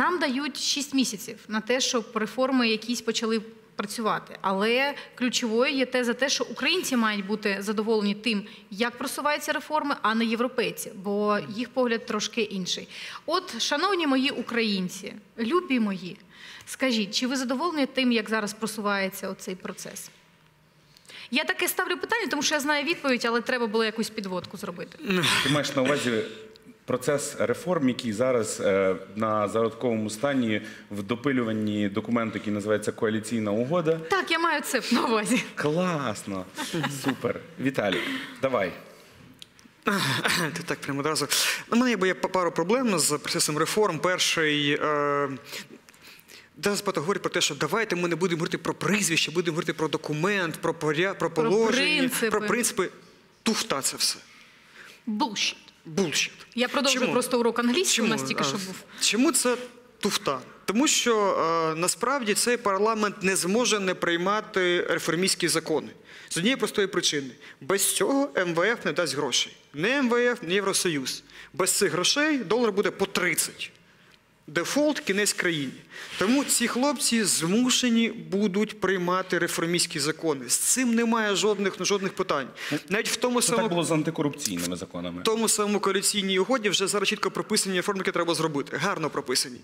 нам дають 6 місяців на те, щоб реформи якісь почали працювати. Але ключовою є те за те, що українці мають бути задоволені тим, як просуваються реформи, а не європейці, бо їх погляд трошки інший. От, шановні мої українці, любі мої, скажіть, чи ви задоволені тим, як зараз просувається оцей процес? Я таке ставлю питання, тому що я знаю відповідь, але треба було якусь підводку зробити. Ти маєш на увазі процес реформ, який зараз е, на зародковому стані в допилюванні документу, який називається коаліційна угода. Так, я маю це на увазі. Класно, супер. Віталій, давай. Ти так прямо одразу. У мене є пару проблем з процесом реформ. Перший. Е... Зараз багато говорять про те, що давайте ми не будемо говорити про прізвище, будемо говорити про документ, про поря, про положення, принципи. про принципи. Туфта це все. Bullshit. Булшіт. Я продовжую Чому? просто урок англійський. у нас тільки що був. Чому це туфта? Тому що е, насправді цей парламент не зможе не приймати реформістські закони. З однієї простої причини. Без цього МВФ не дасть грошей. Не МВФ, не Євросоюз. Без цих грошей долар буде по 30. Дефолт кінець країні. Тому ці хлопці змушені будуть приймати реформістські закони. З цим немає жодних, жодних питань. Навіть в тому Це самому так було з антикорупційними законами. в тому самому коаліційній угоді вже зараз чітко прописані реформи, які треба зробити. Гарно прописані.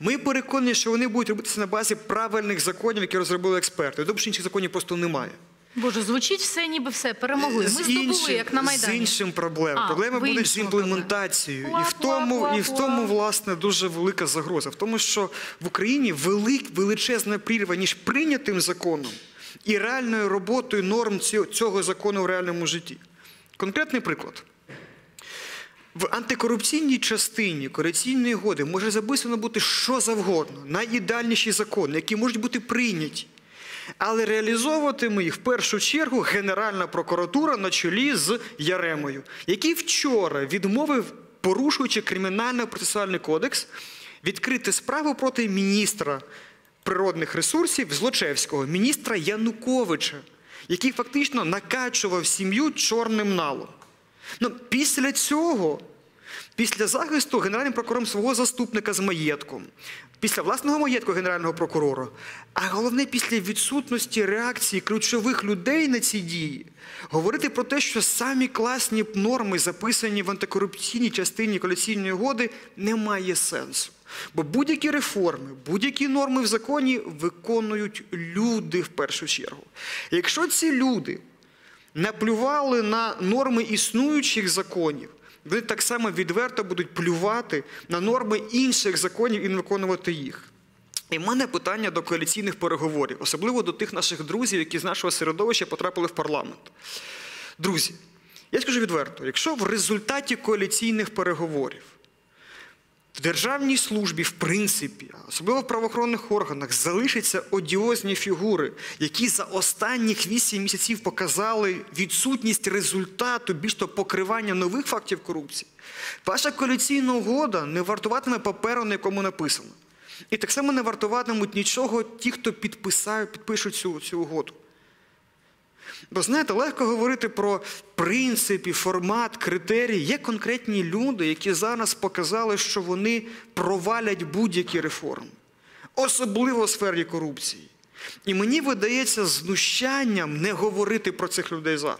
Ми переконані, що вони будуть робитися на базі правильних законів, які розробили експерти. Тому що інших законів просто немає. Боже, звучить все, ніби все. Перемогли. Ми здобули, як на з іншим проблем. А, Проблеми будуть з імплементацією. І в тому, і в тому, власне, дуже велика загроза. В тому, що в Україні велик, величезна прірва між прийнятим законом і реальною роботою норм цього- закону в реальному житті. Конкретний приклад. В антикорупційній частині корупційної угоди може записано бути що завгодно, найідеальніші закони, які можуть бути прийняті. Але реалізовуватиме їх в першу чергу Генеральна прокуратура на чолі з Яремою, який вчора відмовив, порушуючи кримінально-процесуальний кодекс, відкрити справу проти міністра природних ресурсів Злочевського, міністра Януковича, який фактично накачував сім'ю чорним налом. Ну, після цього, після захисту генеральним прокурором свого заступника з маєтком, після власного маєтку генерального прокурора, а головне після відсутності реакції ключових людей на ці дії, говорити про те, що самі класні норми, записані в антикорупційній частині коаліційної угоди, немає сенсу. Бо будь-які реформи, будь-які норми в законі виконують люди в першу чергу. Якщо ці люди наплювали на норми існуючих законів, вони так само відверто будуть плювати на норми інших законів і не виконувати їх. І в мене питання до коаліційних переговорів, особливо до тих наших друзів, які з нашого середовища потрапили в парламент. Друзі, я скажу відверто: якщо в результаті коаліційних переговорів в державній службі, в принципі, особливо в правоохоронних органах, залишаться одіозні фігури, які за останніх 8 місяців показали відсутність результату, більш того, покривання нових фактів корупції. Ваша коаліційна угода не вартуватиме паперу, на якому написано. І так само не вартуватимуть нічого ті, хто підписає, підпишуть цю, цю угоду. Бо знаєте, легко говорити про принципи, формат, критерії. Є конкретні люди, які зараз показали, що вони провалять будь-які реформи, особливо в сфері корупції. І мені видається знущанням не говорити про цих людей зараз.